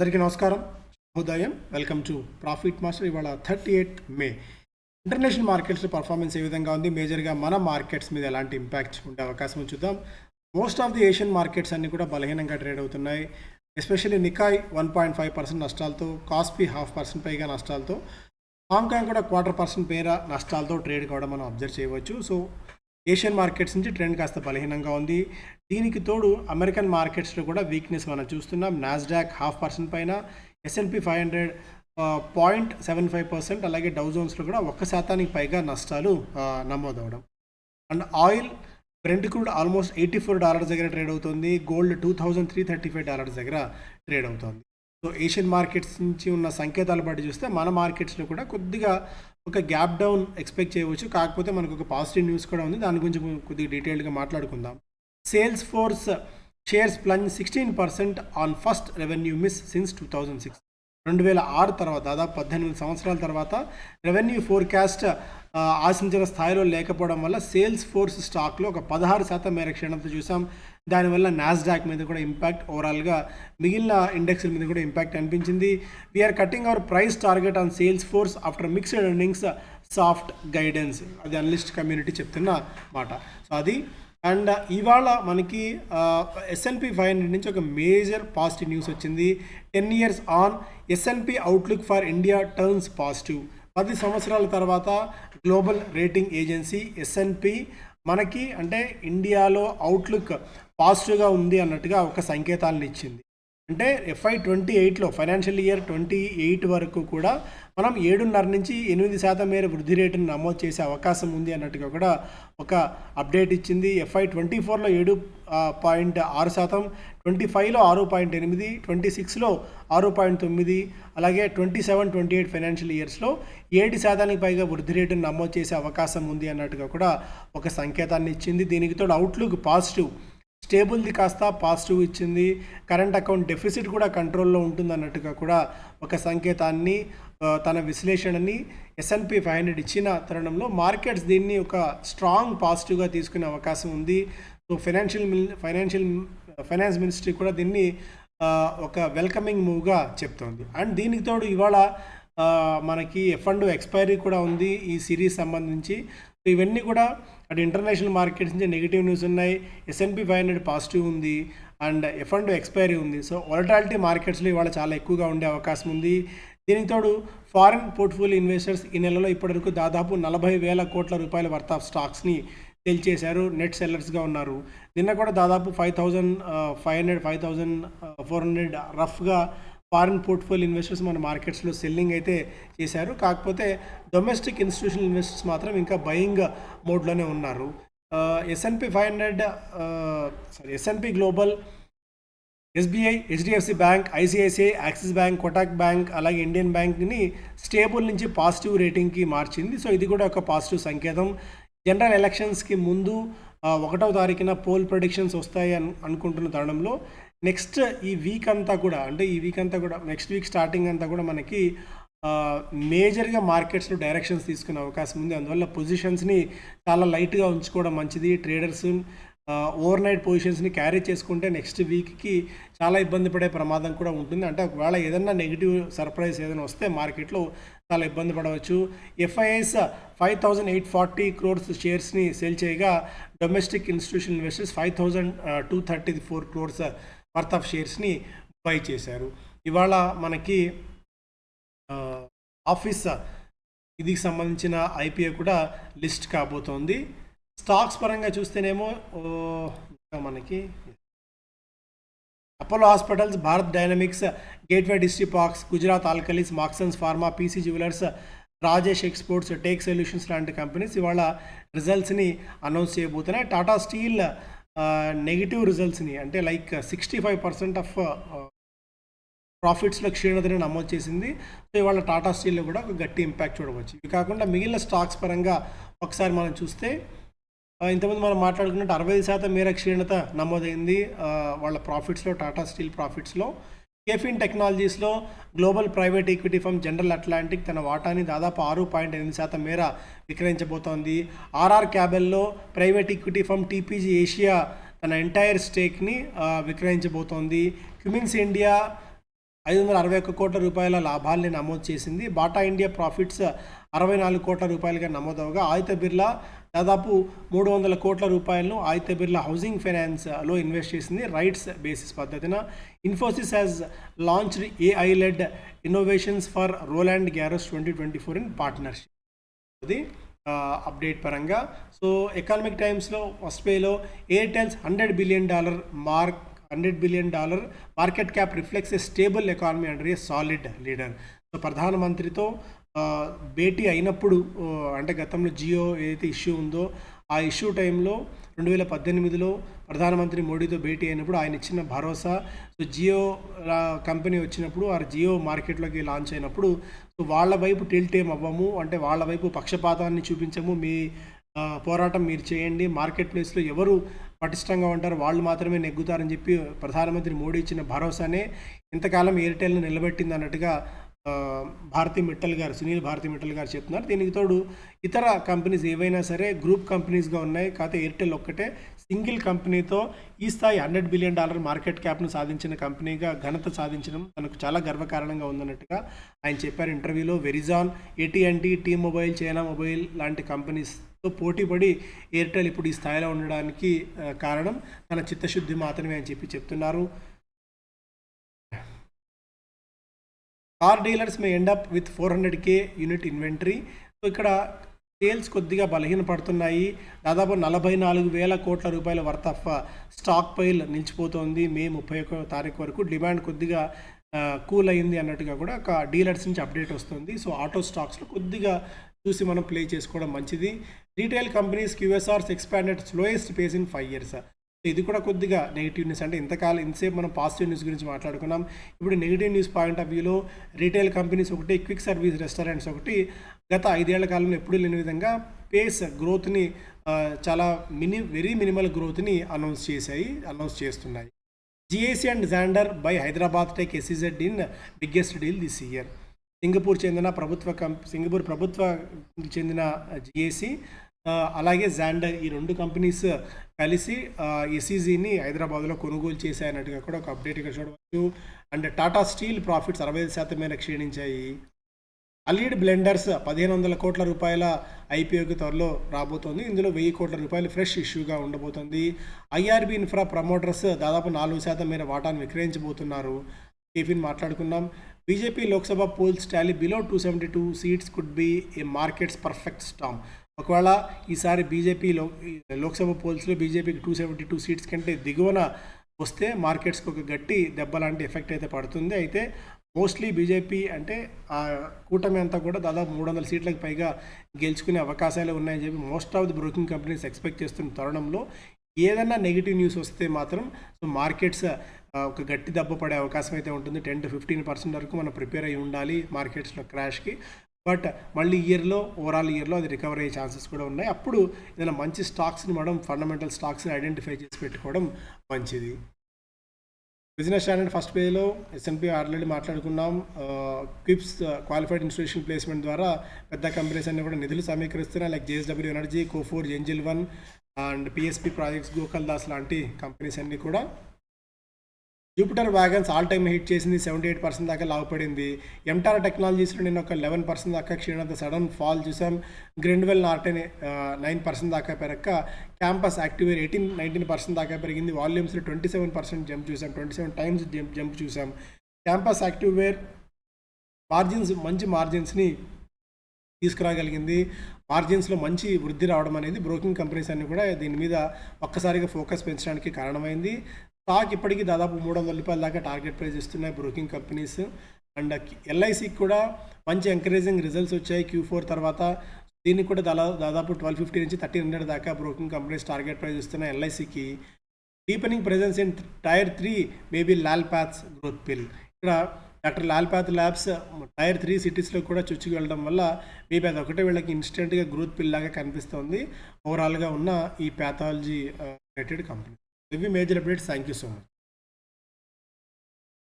అందరికీ నమస్కారం. శుభోదయం వెల్కమ్ టు ప్రాఫిట్ మాస్టర్. ఇవాళ thirty eight May. International markets performance ఏ విధంగా ఉంది? మేజర్గా మన మార్కెట్స్ మీద ఎలాంటి ఇంపాక్ట్ ఉండే అవకాశం చూద్దాం. Most of the Asian markets అన్నీ కూడా బలహీనంగా ట్రేడ్ అవుతున్నాయి. Especially Nikkei one point five percent నష్టాలతో కాస్పీ హాఫ్ పర్సెంట్ పైగా నష్టాలతో హాంకాంగ్ కూడా క్వార్టర్ పర్సెంట్ పేర నష్టాలతో ట్రేడ్ కావడం మనం అబ్జర్వ్ చేయవచ్చు. సో ఏషియన్ మార్కెట్స్ నుంచి ట్రెండ్ కాస్త బలహీనంగా ఉంది. దీనికి తోడు అమెరికన్ మార్కెట్స్లో కూడా వీక్నెస్ మనం చూస్తున్నాం. నాస్డాక్ హాఫ్ పర్సెంట్ పైన S&P five hundred point seven five percent అలాగే డౌ జోన్స్లో కూడా ఒక్క శాతానికి పైగా నష్టాలు నమోదవడం. And oil Brent crude almost eighty four dollars దగ్గర ట్రేడ్ అవుతుంది. Gold two thousand three thirty five dollars దగ్గర ట్రేడ్ అవుతుంది. సో ఏషియన్ మార్కెట్స్ నుంచి ఉన్న సంకేతాలు బట్టి చూస్తే మన మార్కెట్స్లో కూడా కొద్దిగా ఒక గ్యాప్ డౌన్ ఎక్స్పెక్ట్ చేయవచ్చు. కాకపోతే మనకు ఒక పాజిటివ్ న్యూస్ కూడా ఉంది. దాని గురించి కొద్దిగా డీటెయిల్గా మాట్లాడుకుందాం. Salesforce shares plunge sixteen percent on first revenue miss since two thousand six. రెండు వేల ఆరు తర్వాత దాదాపు పద్దెనిమిది సంవత్సరాల తర్వాత రెవెన్యూ ఫోర్కాస్ట్ ఆశించిన స్థాయిలో లేకపోవడం వల్ల సేల్స్ ఫోర్స్ స్టాక్లో ఒక పదహారు శాతం మేర క్షీణత చూసాం. దానివల్ల నాస్డాక్ మీద కూడా ఇంపాక్ట్ ఓవరాల్గా మిగిలిన ఇండెక్స్ల మీద కూడా ఇంపాక్ట్ అనిపించింది. We're cutting our price target on Salesforce after mixed earnings soft guidance అది అనలిస్ట్ కమ్యూనిటీ చెప్తున్న మాట. సో అది. అండ్ uh, ఇవాళ మనకి ఎస్ఎన్పి ఫైవ్ హండ్రెడ్ నుంచి ఒక మేజర్ పాజిటివ్ న్యూస్ వచ్చింది. Ten years on S&P outlook for India turns positive పది సంవత్సరాల తర్వాత గ్లోబల్ రేటింగ్ ఏజెన్సీ ఎస్ఎన్పి మనకి అంటే ఇండియాలో అవుట్లుక్ పాజిటివ్గా ఉంది అన్నట్టుగా ఒక సంకేతాలను ఇచ్చింది. అంటే ఎఫ్ఐ ట్వంటీ ఎయిట్లో ఫైనాన్షియల్ ఇయర్ ట్వంటీ ఎయిట్ వరకు కూడా మనం ఏడున్నర నుంచి ఎనిమిది శాతం మేర వృద్ధి రేటును నమోదు చేసే అవకాశం ఉంది అన్నట్టుగా కూడా ఒక అప్డేట్ ఇచ్చింది. ఎఫ్ఐ ట్వంటీ ఫోర్లో ఏడు పాయింట్ ఆరు శాతం ట్వంటీ ఫైవ్లో ఆరు పాయింట్ ఎనిమిది ట్వంటీ సిక్స్లో ఆరు పాయింట్ తొమ్మిది అలాగే twenty seven twenty eight financial ఇయర్స్లో ఏడు శాతానికి పైగా వృద్ధి రేటును నమోదు చేసే అవకాశం ఉంది అన్నట్టుగా కూడా ఒక సంకేతాన్ని ఇచ్చింది. దీనికి తోడు అవుట్లుక్ పాజిటివ్ స్టేబుల్ది కాస్త పాజిటివ్ ఇచ్చింది. కరెంట్ అకౌంట్ డెఫిసిట్ కూడా కంట్రోల్లో ఉంటుంది అన్నట్టుగా కూడా ఒక సంకేతాన్ని తన విశ్లేషణని ఎస్ఎన్పి ఫైవ్ హండ్రెడ్ ఇచ్చిన తరుణంలో మార్కెట్స్ దీన్ని ఒక స్ట్రాంగ్ పాజిటివ్గా తీసుకునే అవకాశం ఉంది. So financial mil financial finance ministry కూడా దీన్ని ఒక వెల్కమింగ్ మూవ్గా చెప్తోంది. అండ్ దీనికి తోడు ఇవాళ మనకి ఎఫ్ అండ్ ఎక్స్పైరీ కూడా ఉంది ఈ సిరీస్ సంబంధించి. సో ఇవన్నీ కూడా అటు ఇంటర్నేషనల్ మార్కెట్స్ నుంచి నెగిటివ్ న్యూస్ ఉన్నాయి. ఎస్ఎన్పి ఫైవ్ హండ్రెడ్ పాజిటివ్ ఉంది. అండ్ ఎఫ్ అండ్ ఎక్స్పైరీ ఉంది. సో వొలటాలిటీ మార్కెట్స్లో ఇవాళ చాలా ఎక్కువగా ఉండే అవకాశం ఉంది. దీనికి తోడు ఫారిన్ పోర్ట్ఫోలియో ఇన్వెస్టర్స్ ఈ నెలలో ఇప్పటివరకు దాదాపు నలభై వేల కోట్ల రూపాయల వర్త్ ఆఫ్ స్టాక్స్ని సెల్ చేశారు. నెట్ సెల్లర్స్గా ఉన్నారు. నిన్న కూడా దాదాపు five thousand five hundred five thousand four hundred రఫ్గా ఫారిన్ పోర్ట్ఫోలియో ఇన్వెస్టర్స్ మన మార్కెట్స్లో సెల్లింగ్ అయితే చేశారు. కాకపోతే డొమెస్టిక్ ఇన్స్టిట్యూషనల్ ఇన్వెస్టర్స్ మాత్రం ఇంకా బయింగ్ మోడ్లోనే ఉన్నారు. S&P five hundred sorry S&P global SBI HDFC bank ICICI Axis bank Kotak bank అలాగే ఇండియన్ బ్యాంక్ని స్టేబుల్ నుంచి పాజిటివ్ రేటింగ్కి మార్చింది. సో ఇది కూడా ఒక పాజిటివ్ సంకేతం. జనరల్ ఎలక్షన్స్కి ముందు ఒకటవ తారీఖున పోల్ ప్రొడిక్షన్స్ వస్తాయి అని అనుకుంటున్న తరుణంలో నెక్స్ట్ ఈ వీక్ అంతా కూడా అంటే ఈ వీక్ అంతా కూడా నెక్స్ట్ వీక్ స్టార్టింగ్ అంతా కూడా మనకి మేజర్గా మార్కెట్స్లో డైరెక్షన్స్ తీసుకునే అవకాశం ఉంది. అందువల్ల పొజిషన్స్ని చాలా లైట్గా ఉంచుకోవడం మంచిది. ట్రేడర్స్ ఓవర్ నైట్ పొజిషన్స్ని క్యారీ చేసుకుంటే నెక్స్ట్ వీక్కి చాలా ఇబ్బంది పడే ప్రమాదం కూడా ఉంటుంది. అంటే ఒకవేళ ఏదైనా నెగిటివ్ సర్ప్రైజ్ ఏదైనా వస్తే మార్కెట్లో చాలా ఇబ్బంది పడవచ్చు. FIs five thousand eight forty crores షేర్స్ని sale చేయగా domestic institution investors five thousand two thirty four crores worth of షేర్స్ని buy చేశారు. ఇవాళ మనకి ఆఫీస్ ఇదికి సంబంధించిన ఐపీఏ కూడా లిస్ట్ కాబోతోంది. స్టాక్స్ పరంగా చూస్తేనేమో మనకి Apollo hospitals Bharat dynamics gateway Distriparks Gujarat Alkalies Marksans pharma PC jewellers Rajesh exports take solutions లాంటి కంపెనీస్ ఇవాళ రిజల్ట్స్ని అనౌన్స్ చేయబోతున్నాయి. టాటా స్టీల్ నెగిటివ్ రిజల్ట్స్ని అంటే like sixty five percent of ప్రాఫిట్స్లో క్షీణతని నమోదు చేసింది. సో ఇవాళ టాటా స్టీల్లో కూడా ఒక గట్టి ఇంపాక్ట్ చూడవచ్చు. ఇవి కాకుండా మిగిలిన స్టాక్స్ పరంగా ఒకసారి మనం చూస్తే ఇంతకుముందు మనం మాట్లాడుకున్నట్టు అరవై శాతం మేర క్షీణత నమోదైంది. వాళ్ళ ప్రాఫిట్స్లో టాటా స్టీల్ ప్రాఫిట్స్లో. KFin టెక్నాలజీస్లో global private equity firm General Atlantic తన వాటాని దాదాపు ఆరు పాయింట్ ఎనిమిది శాతం మేర విక్రయించబోతోంది. RR క్యాబెల్లో private equity firm TPG Asia తన ఎంటైర్ స్టేక్ని విక్రయించబోతోంది. క్యుమిన్స్ ఇండియా ఐదు వందల అరవై ఒక్క కోట్ల రూపాయల లాభాల్ని నమోదు చేసింది. బాటా ఇండియా ప్రాఫిట్స్ అరవై నాలుగు కోట్ల రూపాయలుగా నమోదవగా ఆదిత్య బిర్లా దాదాపు మూడు వందల కోట్ల రూపాయలను ఆదిత్య బిర్లా హౌసింగ్ ఫైనాన్స్లో ఇన్వెస్ట్ చేసింది. Rights basis పద్ధతిన Infosys has launched AI led innovations for Roland Garros twenty twenty four in partnership అది అప్డేట్ పరంగా. సో ఎకనామిక్ టైమ్స్లో ఫస్ట్ పేలో Airtel's hundred billion dollar mark hundred billion dollar market cap reflects a stable economy under a solid leader ప్రధానమంత్రితో భేటీ అయినప్పుడు అంటే గతంలో జియో ఏదైతే issue ఉందో ఆ ఇష్యూ టైంలో రెండు వేల పద్దెనిమిదిలో ప్రధానమంత్రి మోడీతో భేటీ అయినప్పుడు ఆయన ఇచ్చిన భరోసా సో జియో కంపెనీ వచ్చినప్పుడు ఆ జియో మార్కెట్లోకి లాంచ్ అయినప్పుడు సో వాళ్ళ వైపు టిల్ట్ ఏం అవ్వము అంటే వాళ్ళ వైపు పక్షపాతాన్ని చూపించము మీ పోరాటం మీరు చేయండి మార్కెట్ ప్లేస్లో ఎవరు పటిష్టంగా ఉంటారు వాళ్ళు మాత్రమే నెగ్గుతారని చెప్పి ప్రధానమంత్రి మోడీ ఇచ్చిన భరోసానే ఇంతకాలం ఎయిర్టెల్ను నిలబెట్టింది అన్నట్టుగా భారతీ మిట్టల్ గారు సునీల్ భారతి మిట్టల్ గారు చెప్తున్నారు. దీనికి తోడు ఇతర కంపెనీస్ ఏవైనా సరే గ్రూప్ కంపెనీస్గా ఉన్నాయి. కాకపోతే ఎయిర్టెల్ ఒక్కటే. సింగిల్ కంపెనీతో ఈ స్థాయి హండ్రెడ్ బిలియన్ డాలర్ మార్కెట్ క్యాప్ను సాధించిన కంపెనీగా ఘనత సాధించడం తనకు చాలా గర్వకారణంగా ఉందన్నట్టుగా ఆయన చెప్పారు. ఇంటర్వ్యూలో Verizon ఏటీఎన్టీ T mobile China mobile లాంటి కంపెనీస్తో పోటీపడి ఎయిర్టెల్ ఇప్పుడు ఈ స్థాయిలో ఉండడానికి కారణం తన చిత్తశుద్ధి మాత్రమే అని చెప్పి చెప్తున్నారు. Car dealers may end up with four hundred K unit inventory so ఇక్కడ సేల్స్ కొద్దిగా బలహీనపడుతున్నాయి. దాదాపు నలభై నాలుగు వేల కోట్ల రూపాయల వర్త్ ఆఫ్ స్టాక్ పైల్ నిలిచిపోతోంది. మే ముప్పై ఒక్క తారీఖు వరకు. డిమాండ్ కొద్దిగా uh, కూల్ అయింది అన్నట్టుగా కూడా ఒక డీలర్స్ నుంచి అప్డేట్ వస్తుంది. సో ఆటో స్టాక్స్లో కొద్దిగా చూసి మనం ప్లే చేసుకోవడం మంచిది. Retail companies QSRs expanded slowest pace in five years ఇది కూడా కొద్దిగా నెగిటివ్ న్యూస్ అంటే ఇంతకాలం ఇంతసేపు మనం పాజిటివ్ న్యూస్ గురించి మాట్లాడుకున్నాం. ఇప్పుడు నెగిటివ్ న్యూస్ పాయింట్ ఆఫ్ వ్యూలో రీటైల్ కంపెనీస్ ఒకటి క్విక్ సర్వీస్ రెస్టారెంట్స్ ఒకటి గత ఐదేళ్ళ కాలంలో ఎప్పుడూ లేని విధంగా పేస్ గ్రోత్ని చాలా మిని వెరీ మినిమల్ గ్రోత్ని అనౌన్స్ చేశాయి అనౌన్స్ చేస్తున్నాయి. GIC and Xander buy Hyderabad tech SEZ in biggest deal this year Singapore చెందిన ప్రభుత్వ కంప్ సింగపూర్ ప్రభుత్వ చెందిన జిఏసీ అలాగే జాండర్ ఈ రెండు కంపెనీస్ కలిసి ఎస్ఈజీని హైదరాబాద్లో కొనుగోలు చేశాయన్నట్టుగా కూడా ఒక అప్డేట్ ఇక్కడ చూడవచ్చు. అండ్ టాటా స్టీల్ ప్రాఫిట్స్ అరవై ఐదు శాతం మేర క్షీణించాయి. అలీడ్ బ్లెండర్స్ పదిహేను వందల కోట్ల రూపాయల ఐపీఓకి త్వరలో రాబోతోంది. ఇందులో వెయ్యి కోట్ల రూపాయలు ఫ్రెష్ ఇష్యూగా ఉండబోతోంది. ఐఆర్బీ ఇన్ఫ్రా ప్రమోటర్స్ దాదాపు నాలుగు శాతం మేర వాటాను విక్రయించబోతున్నారు. టిఫిన్ మాట్లాడుకున్నాం BJP Lok Sabha polls tally below two seventy two seats could be a markets perfect storm ఒకవేళ ఈసారి బీజేపీ లోక్సభ పోల్స్లో బీజేపీకి టూ సెవెంటీ టూ సీట్స్ కంటే దిగువన వస్తే మార్కెట్స్కి ఒక గట్టి దెబ్బ లాంటి ఎఫెక్ట్ అయితే పడుతుంది. అయితే మోస్ట్లీ బీజేపీ అంటే ఆ కూటమి అంతా కూడా దాదాపు మూడు వందల సీట్లకు పైగా గెలుచుకునే అవకాశాలు ఉన్నాయని చెప్పి most of the broking companies expect చేస్తున్న తరుణంలో ఏదన్నా నెగిటివ్ న్యూస్ వస్తే మాత్రం సో మార్కెట్స్ ఒక గట్టి దెబ్బ పడే అవకాశం అయితే ఉంటుంది. టెన్ టు ఫిఫ్టీన్ పర్సెంట్ వరకు మనం ప్రిపేర్ అయి ఉండాలి మార్కెట్స్లో క్రాష్కి బట్ మళ్ళీ ఇయర్లో ఓవరాల్ ఇయర్లో అది రికవర్ అయ్యే ఛాన్సెస్ కూడా ఉన్నాయి. అప్పుడు ఏదైనా మంచి స్టాక్స్ని మనం ఫండమెంటల్ స్టాక్స్ని ఐడెంటిఫై చేసి పెట్టుకోవడం మంచిది. బిజినెస్ స్టాండర్డ్ ఫస్ట్ పేజ్లో ఎస్ఎన్పి ఆల్రెడీ మాట్లాడుకున్నాం. క్విప్స్ క్వాలిఫైడ్ ఇన్స్టిట్యూషన్ ప్లేస్మెంట్ ద్వారా పెద్ద కంపెనీస్ అన్ని కూడా నిధులు సమీకరిస్తున్నాయి. Like JSW energy Coforge Angel one and PSP projects Gokal Das లాంటి కంపెనీస్ అన్నీ కూడా Jupiter wagons all time hit చేసింది సెవెంటీ ఎయిట్ పర్సెంట్ దాకా లాభపడింది ఎంటార్ టెక్నాలజీస్లో నేను ఒక లెవెన్ పర్సెంట్ దాకా క్షీణత సడన్ ఫాల్ చూసాం గ్రెండ్వెల్ నార్టెన్ నైన్ పర్సెంట్ దాకా పెరక్క. Campus activewear eighteen nineteen percent దాకా పెరిగింది. వాల్యూమ్స్లో ట్వంటీ సెవెన్ పర్సెంట్ జంప్ చూసాం twenty seven times jump jump చూసాం క్యాంపస్ యాక్టివేర్ మార్జిన్స్ మంచి మార్జిన్స్ని తీసుకురాగలిగింది. మార్జిన్స్లో మంచి వృద్ధి రావడం అనేది బ్రోకింగ్ కంపెనీస్ అన్ని కూడా దీని మీద ఒక్కసారిగా ఫోకస్ పెంచడానికి కారణమైంది. స్టాక్ ఇప్పటికీ దాదాపు మూడు వందల రూపాయల దాకా టార్గెట్ ప్రైస్ ఇస్తున్నాయి బ్రోకింగ్ కంపెనీస్. అండ్ ఎల్ఐసికి కూడా మంచి ఎంకరేజింగ్ రిజల్ట్స్ వచ్చాయి క్యూ ఫోర్ తర్వాత. దీనికి కూడా దాదా దాదాపు ట్వెల్వ్ ఫిఫ్టీ నుంచి థర్టీన్ హండ్రెడ్ దాకా బ్రోకింగ్ కంపెనీస్ టార్గెట్ ప్రైస్ ఇస్తున్నాయి ఎల్ఐసికి. Deepening presence in tier three maybe Lal paths growth pill. ఇక్కడ doctor Lal path labs tier three సిటీస్లో కూడా చొచ్చుకు వెళ్ళడం వల్ల మేబీ అది ఒకటే వీళ్ళకి ఇన్స్టెంట్గా గ్రోత్ పిల్ లాగా కనిపిస్తుంది. ఓవరాల్గా ఉన్న ఈ ప్యాథాలజీ రిలేటెడ్ కంపెనీ. ఇవి major updates thank you so much